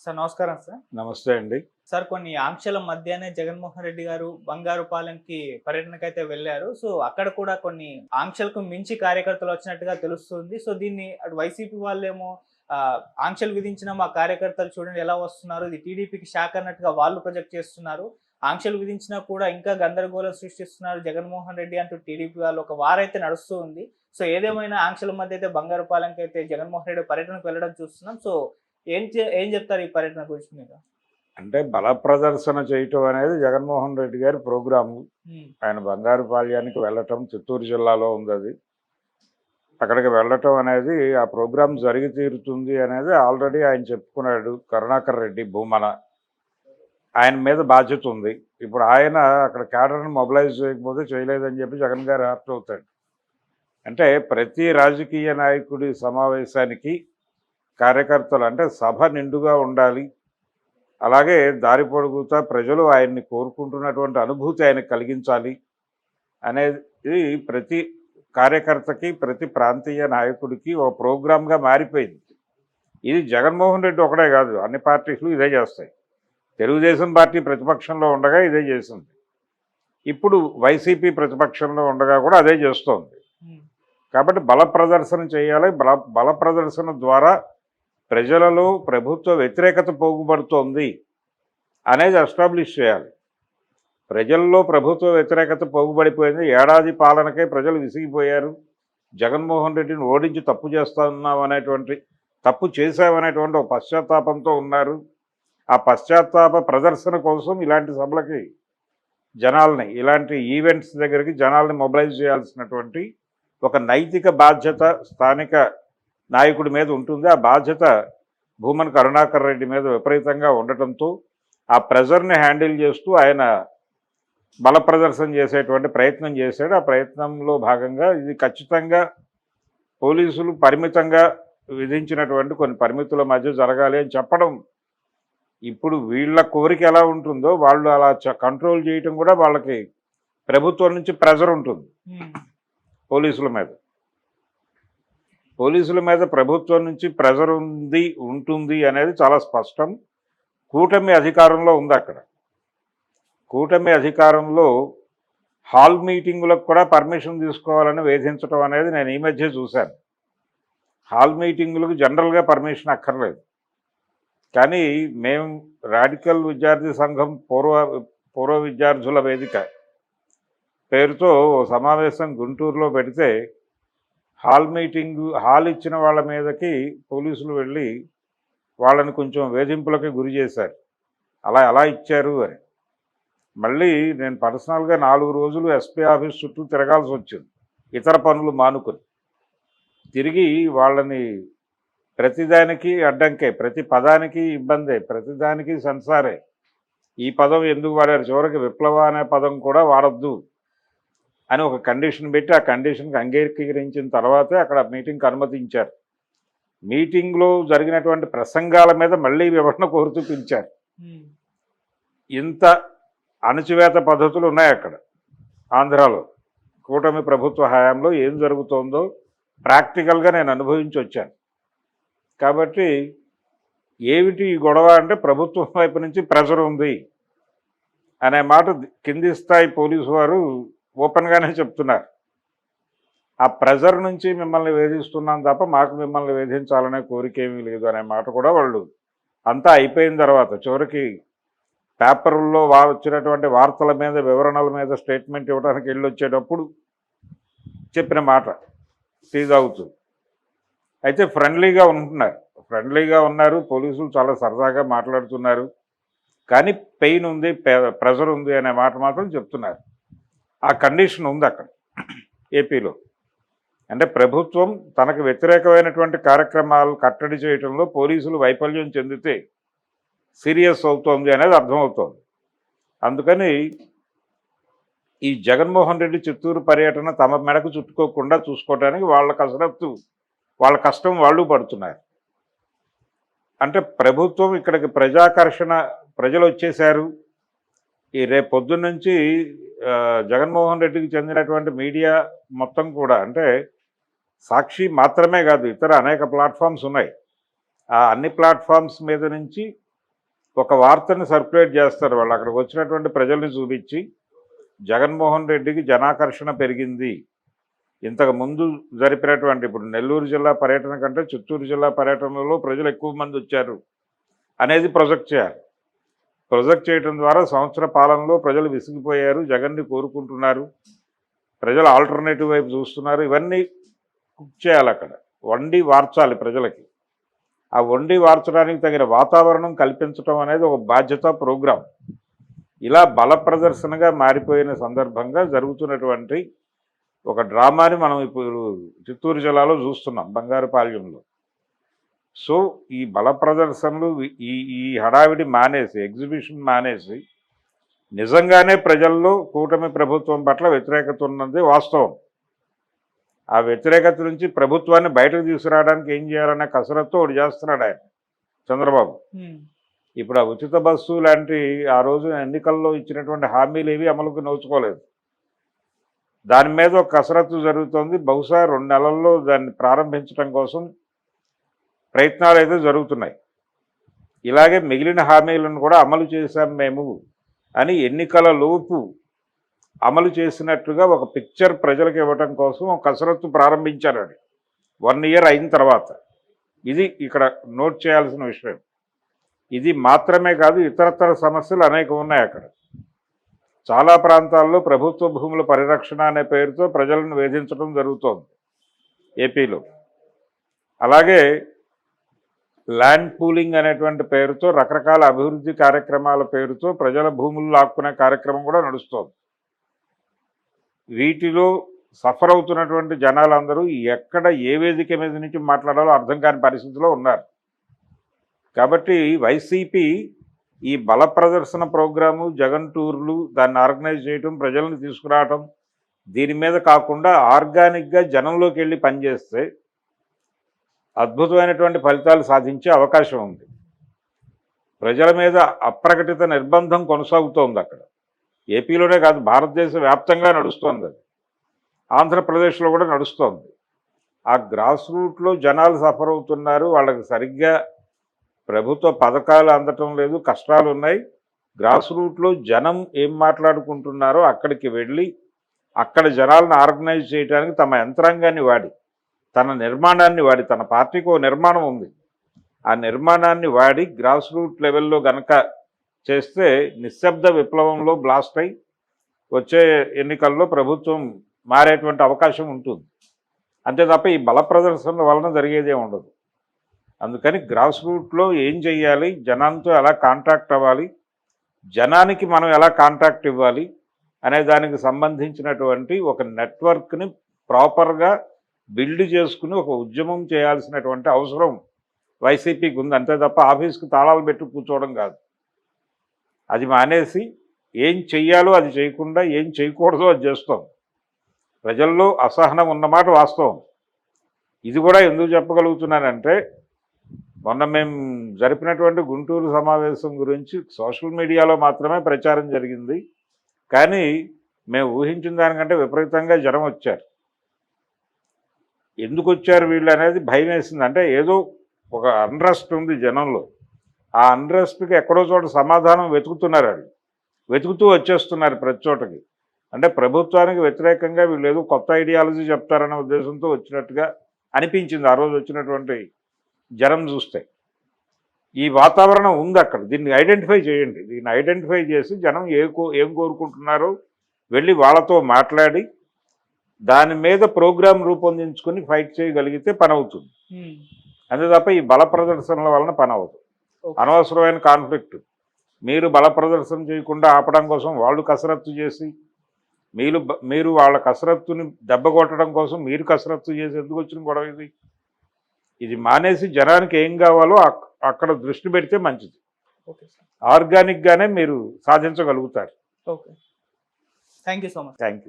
Sir నమస్కారం sir. నమస్తే అండి. సార్ కొన్ని ఆంక్షల మధ్యనే జగన్మోహన్ రెడ్డి గారు బంగారుపాలెంకి పర్యటనకు అయితే వెళ్ళారు. సో అక్కడ కూడా కొన్ని ఆంక్షలకు మించి కార్యకర్తలు వచ్చినట్టుగా తెలుస్తుంది. సో దీన్ని అటు వైసీపీ వాళ్ళేమో ఆంక్షలు విధించిన మా కార్యకర్తలు చూడండి ఎలా వస్తున్నారు. ఇది టీడీపీకి షాక్ అన్నట్టుగా వాళ్ళు ప్రొజెక్ట్ చేస్తున్నారు. ఆంక్షలు విధించినా కూడా ఇంకా గందరగోళం సృష్టిస్తున్నారు జగన్మోహన్ రెడ్డి అంటూ టీడీపీ వాళ్ళు. ఒక వారైతే నడుస్తూ ఉంది. సో ఏదేమైనా ఆంక్షల మధ్య అయితే బంగారుపాలెంకి అయితే జగన్మోహన్ రెడ్డి పర్యటనకు వెళ్ళడం చూస్తున్నాం. సో ఏం ఏం చెప్తారు ఈ పర్యటన గురించి మీరు? అంటే బల ప్రదర్శన చేయటం అనేది జగన్మోహన్ రెడ్డి గారి ప్రోగ్రాము. ఆయన బంగారు పాళ్యానికి వెళ్ళటం చిత్తూరు జిల్లాలో ఉంది అది అక్కడికి వెళ్ళటం అనేది ఆ ప్రోగ్రాం జరిగి తీరుతుంది అనేది ఆల్రెడీ ఆయన చెప్పుకున్నాడు కరుణాకర్ రెడ్డి భూమన. ఆయన మీద బాధ్యత ఉంది. ఇప్పుడు ఆయన అక్కడ క్యాడర్ని మొబిలైజ్ చేయకపోతే చేయలేదని చెప్పి జగన్ గారు హార్ట్ అవుతాడు. అంటే ప్రతి రాజకీయ నాయకుడి సమావేశానికి కార్యకర్తలు అంటే సభ నిండుగా ఉండాలి. అలాగే దారి పొడుగుతా ప్రజలు ఆయన్ని కోరుకుంటున్నటువంటి అనుభూతి ఆయనకు కలిగించాలి. అనేది ప్రతి కార్యకర్తకి ప్రతి ప్రాంతీయ నాయకుడికి ఒక ప్రోగ్రామ్గా మారిపోయింది. ఇది జగన్మోహన్ రెడ్డి ఒకడే కాదు అన్ని పార్టీలు ఇదే చేస్తాయి. తెలుగుదేశం పార్టీ ప్రతిపక్షంలో ఉండగా ఇదే చేసింది ఇప్పుడు వైసీపీ ప్రతిపక్షంలో ఉండగా కూడా అదే చేస్తోంది. కాబట్టి బల ప్రదర్శన చేయాలి. బల బల ప్రదర్శన ద్వారా ప్రజలలో ప్రభుత్వ వ్యతిరేకత పోగుపడుతోంది అనేది ఎస్టాబ్లిష్ చేయాలి. ప్రజల్లో ప్రభుత్వ వ్యతిరేకత పోగుబడిపోయింది ఏడాది పాలనకే ప్రజలు విసిగిపోయారు. జగన్మోహన్ రెడ్డిని ఓడించి తప్పు చేస్తున్నాం అనేటువంటి తప్పు చేశామనేటువంటి ఒక పశ్చాత్తాపంతో ఉన్నారు. ఆ పశ్చాత్తాప ప్రదర్శన కోసం ఇలాంటి సభలకి జనాల్ని ఇలాంటి ఈవెంట్స్ దగ్గరికి జనాల్ని మొబిలైజ్ చేయాల్సినటువంటి ఒక నైతిక బాధ్యత స్థానిక నాయకుడి మీద ఉంటుంది. ఆ బాధ్యత భూమన్ కరుణాకర్ రెడ్డి మీద విపరీతంగా ఉండటంతో ఆ ప్రెజర్ని హ్యాండిల్ చేస్తూ ఆయన బల ప్రదర్శన చేసేటువంటి ప్రయత్నం చేశాడు. ఆ ప్రయత్నంలో భాగంగా ఇది ఖచ్చితంగా పోలీసులు పరిమితంగా విధించినటువంటి కొన్ని పరిమితుల మధ్య జరగాలి అని చెప్పడం ఇప్పుడు వీళ్ళ కోరిక ఎలా ఉంటుందో వాళ్ళు అలా కంట్రోల్ చేయటం కూడా వాళ్ళకి ప్రభుత్వం నుంచి ప్రెజర్ ఉంటుంది. పోలీసుల మీద. పోలీసుల మీద ప్రభుత్వం నుంచి ప్రెజర్ ఉంది ఉంటుంది అనేది చాలా స్పష్టం. కూటమి అధికారంలో ఉంది అక్కడ. కూటమి అధికారంలో హాల్ మీటింగులకు కూడా పర్మిషన్ తీసుకోవాలని వేధించడం అనేది నేను ఈ మధ్య చూశాను. హాల్ మీటింగులకు జనరల్గా పర్మిషన్ అక్కర్లేదు. కానీ మేము రాడికల్ విద్యార్థి సంఘం పూర్వ పూర్వ విద్యార్థుల వేదిక పేరుతో ఓ సమావేశం గుంటూరులో పెడితే హాల్ మీటింగ్ హాల్ ఇచ్చిన వాళ్ళ మీదకి పోలీసులు వెళ్ళి వాళ్ళని కొంచెం వేధింపులకి గురి చేశారు. అలా ఎలా ఇచ్చారు అని. మళ్ళీ నేను పర్సనల్గా నాలుగు రోజులు ఎస్పీ ఆఫీస్ చుట్టూ తిరగాల్సి వచ్చింది. ఇతర పనులు మానుకొని. తిరిగి వాళ్ళని ప్రతిదానికి అడ్డంకే ప్రతి పదానికి ఇబ్బందే ప్రతిదానికి సెన్సారే ఈ పదం ఎందుకు వాడారు? చివరికి విప్లవ అనే పదం కూడా వాడద్దు. అని ఒక కండిషన్ పెట్టి ఆ కండిషన్కి అంగీకరించిన తర్వాతే అక్కడ మీటింగ్కి అనుమతించారు. మీటింగ్లో జరిగినటువంటి ప్రసంగాల మీద మళ్ళీ వివరణ కోరుతూ పిలిచారు. ఉమ్, ఇంత అణచివేత పద్ధతులు ఉన్నాయి అక్కడ ఆంధ్రాలో. కూటమి ప్రభుత్వ హయాంలో ఏం జరుగుతోందో ప్రాక్టికల్గా నేను అనుభవించి వచ్చాను. కాబట్టి ఏమిటి ఈ గొడవ అంటే ప్రభుత్వం వైపు నుంచి ప్రెషర్ ఉంది అనే మాట కింది స్థాయి పోలీసు వారు ఓపెన్గానే చెప్తున్నారు. ఆ ప్రెజర్ నుంచి మిమ్మల్ని వేధిస్తున్నాం తప్ప మాకు మిమ్మల్ని వేధించాలనే కోరిక ఏమీ లేదు అనే మాట కూడా వాళ్ళు అంతా అయిపోయిన తర్వాత చివరికి పేపర్లో వా వచ్చినటువంటి వార్తల మీద వివరణల మీద స్టేట్మెంట్ ఇవ్వడానికి వెళ్ళి వచ్చేటప్పుడు చెప్పిన మాట సీజ్ అవుతుంది అయితే ఫ్రెండ్లీగా ఉంటున్నారు. ఫ్రెండ్లీగా ఉన్నారు. పోలీసులు చాలా సరదాగా మాట్లాడుతున్నారు. కానీ పెయిన్ ఉంది ప్రెజర్ ఉంది అనే మాట మాత్రం చెప్తున్నారు. ఆ కండిషన్ ఉంది అక్కడ ఏపీలో. అంటే ప్రభుత్వం తనకు వ్యతిరేకమైనటువంటి కార్యక్రమాలు కట్టడి చేయడంలో పోలీసులు వైఫల్యం చెందితే సీరియస్ అవుతోంది అనేది అర్థమవుతోంది. అందుకని ఈ జగన్మోహన్ రెడ్డి చిత్తూరు పర్యటన తమ మెడకు చుట్టుకోకుండా చూసుకోవడానికి వాళ్ళ కసరత్తు వాళ్ళ కష్టం వాళ్ళు పడుతున్నారు. అంటే ప్రభుత్వం ఇక్కడికి ప్రజాకర్షణ ప్రజలు వచ్చేశారు. ఈ రేపు నుంచి జగన్మోహన్ రెడ్డికి చెందినటువంటి మీడియా మొత్తం కూడా అంటే సాక్షి మాత్రమే కాదు ఇతర అనేక ప్లాట్ఫామ్స్ ఉన్నాయి. ఆ అన్ని ప్లాట్ఫామ్స్ మీద నుంచి ఒక వార్తని సర్క్యులేట్ చేస్తారు వాళ్ళు. అక్కడికి వచ్చినటువంటి ప్రజల్ని చూపించి జగన్మోహన్ రెడ్డికి జనాకర్షణ పెరిగింది. ఇంతకు ముందు జరిపినటువంటి ఇప్పుడు నెల్లూరు జిల్లా పర్యటన కంటే చిత్తూరు జిల్లా పర్యటనలో ప్రజలు ఎక్కువ మంది వచ్చారు. అనేది ప్రొజెక్ట్ చేయాలి. ప్రొజెక్ట్ చేయడం ద్వారా సంవత్సర పాలనలో ప్రజలు విసిగిపోయారు జగన్ని కోరుకుంటున్నారు ప్రజలు ఆల్టర్నేటివ్ వైపు చూస్తున్నారు ఇవన్నీ కుక్ చేయాలి అక్కడ. వండి వార్చాలి ప్రజలకి. ఆ వండి వార్చడానికి తగిన వాతావరణం కల్పించడం అనేది ఒక బాధ్యత ప్రోగ్రాం ఇలా బల ప్రదర్శనగా మారిపోయిన సందర్భంగా జరుగుతున్నటువంటి ఒక డ్రామాని మనం ఇప్పుడు చిత్తూరు జిల్లాలో చూస్తున్నాం బంగారుపాళ్యంలో సో ఈ బల ప్రదర్శనలు ఈ ఈ హడావిడి మానేసి ఎగ్జిబిషన్ మానేసి నిజంగానే ప్రజల్లో కూటమి ప్రభుత్వం pట్ల వ్యతిరేకత ఉన్నది వాస్తవం. ఆ వ్యతిరేకత నుంచి ప్రభుత్వాన్ని బయటకు తీసుకురావడానికి ఏం చేయాలనే కసరత్తు ఒకటి చేస్తున్నాడు ఆయన చంద్రబాబు. ఇప్పుడు ఆ ఉచిత బస్సు లాంటి ఆ రోజు ఎన్నికల్లో ఇచ్చినటువంటి హామీలు ఏవి అమలుకు నోచుకోలేదు. దాని మీద ఒక కసరత్తు జరుగుతోంది. బహుశా రెండు నెలల్లో దాన్ని ప్రారంభించడం కోసం ప్రయత్నాలు అయితే జరుగుతున్నాయి. ఇలాగే మిగిలిన హామీలను కూడా అమలు చేశాం మేము అని ఎన్నికల లోపు అమలు చేసినట్టుగా ఒక పిక్చర్ ప్రజలకు ఇవ్వటం కోసం ఒక కసరత్తు ప్రారంభించారండి వన్ ఇయర్ అయిన తర్వాత. ఇది ఇక్కడ నోట్ చేయాల్సిన విషయం. ఇది మాత్రమే కాదు ఇతరతర సమస్యలు అనేకం ఉన్నాయి అక్కడ. చాలా ప్రాంతాల్లో ప్రభుత్వ భూముల పరిరక్షణ అనే పేరుతో ప్రజలను వేధించడం జరుగుతోంది. ఏపీలో. అలాగే ల్యాండ్ పూలింగ్ అనేటువంటి పేరుతో రకరకాల అభివృద్ధి కార్యక్రమాల పేరుతో ప్రజల భూములు లాక్కునే కార్యక్రమం కూడా నడుస్తోంది. వీటిలో సఫర్ అవుతున్నటువంటి జనాలందరూ ఎక్కడ ఏ వేదిక మీద నుంచి మాట్లాడాలో అర్థం కాని పరిస్థితిలో ఉన్నారు. కాబట్టి వైసీపీ ఈ బల ప్రదర్శన ప్రోగ్రాము జగన్ టూర్లు దాన్ని ఆర్గనైజ్ చేయటం ప్రజలను తీసుకురావటం దీని మీద కాకుండా ఆర్గానిక్గా జనంలోకి వెళ్ళి పనిచేస్తే అద్భుతమైనటువంటి ఫలితాలు సాధించే అవకాశం ఉంది. ప్రజల మీద అప్రకటిత నిర్బంధం కొనసాగుతోంది అక్కడ. ఏపీలోనే కాదు భారతదేశ వ్యాప్తంగా నడుస్తోంది అది. ఆంధ్రప్రదేశ్లో కూడా నడుస్తోంది. ఆ గ్రాస్ రూట్లో జనాలు సఫర్ అవుతున్నారు వాళ్ళకి సరిగ్గా ప్రభుత్వ పథకాలు అందటం లేదు కష్టాలు ఉన్నాయి. గ్రాస్ రూట్లో జనం ఏం మాట్లాడుకుంటున్నారో అక్కడికి వెళ్ళి అక్కడ జనాలను ఆర్గనైజ్ చేయడానికి తమ యంత్రాంగాన్ని వాడి తన నిర్మాణాన్ని వాడి తన పార్టీకి ఓ నిర్మాణం ఉంది. ఆ నిర్మాణాన్ని వాడి గ్రాస్ రూట్ లెవెల్లో గనక చేస్తే నిశ్శబ్ద విప్లవంలో బ్లాస్ట్ అయి వచ్చే ఎన్నికల్లో ప్రభుత్వం మారేటువంటి అవకాశం ఉంటుంది. అంతే తప్ప ఈ బల ప్రదర్శనల వలన జరిగేదే ఉండదు. అందుకని గ్రాస్ రూట్లో ఏం చెయ్యాలి? జనాలతో ఎలా కాంటాక్ట్ అవ్వాలి? జనానికి మనం ఎలా కాంటాక్ట్ ఇవ్వాలి? అనే దానికి సంబంధించినటువంటి ఒక నెట్వర్క్ని ప్రాపర్గా బిల్డ్ చేసుకుని ఒక ఉద్యమం చేయాల్సినటువంటి అవసరం వైసీపీకి ఉంది అంతే తప్ప ఆఫీస్కి తాళాలు పెట్టి కూర్చోవడం కాదు. అది మానేసి ఏం చెయ్యాలో అది చేయకుండా ఏం చేయకూడదో అది చేస్తాం. ప్రజల్లో అసహనం ఉన్నమాట వాస్తవం. ఇది కూడా ఎందుకు చెప్పగలుగుతున్నానంటే మొన్న మేము జరిపినటువంటి గుంటూరు సమావేశం గురించి సోషల్ మీడియాలో మాత్రమే ప్రచారం జరిగింది. కానీ మేము ఊహించిన దానికంటే విపరీతంగా జనం వచ్చారు. ఎందుకు వచ్చారు వీళ్ళు అనేది భయం వేసింది అంటే ఏదో ఒక అన్రెస్ట్ ఉంది జనంలో. ఆ అన్రెస్ట్కి ఎక్కడో చోట సమాధానం వెతుకుతున్నారు వాళ్ళు. వెతుకుతూ వచ్చేస్తున్నారు ప్రతి చోటకి. అంటే ప్రభుత్వానికి వ్యతిరేకంగా వీళ్ళు ఏదో కొత్త ఐడియాలజీ చెప్తారనే ఉద్దేశంతో వచ్చినట్టుగా అనిపించింది. ఆ రోజు వచ్చినటువంటి జనం చూస్తే. ఈ వాతావరణం ఉంది అక్కడ. దీన్ని ఐడెంటిఫై చేయండి. దీన్ని ఐడెంటిఫై చేసి జనం ఏ కో ఏం కోరుకుంటున్నారో వెళ్ళి వాళ్ళతో మాట్లాడి దాని మీద ప్రోగ్రాం రూపొందించుకొని ఫైట్ చేయగలిగితే పని అవుతుంది అంతే తప్ప ఈ బల ప్రదర్శనల వలన పని అవ్వదు ఓకే. అనవసరమైన కాన్ఫ్లిక్ట్. మీరు బల ప్రదర్శన చేయకుండా ఆపడం కోసం వాళ్ళు కసరత్తు చేసి మీరు మీరు వాళ్ళ కసరత్తుని దెబ్బ కొట్టడం కోసం మీరు కసరత్తు చేసి ఎందుకు వచ్చిన గొడవ ఇది? ఇది మానేసి జనానికి ఏం కావాలో అక్- అక్కడ దృష్టి పెడితే మంచిది. ఆర్గానిక్గానే మీరు సాధించగలుగుతారు. Okay. Thank you so much. Thank you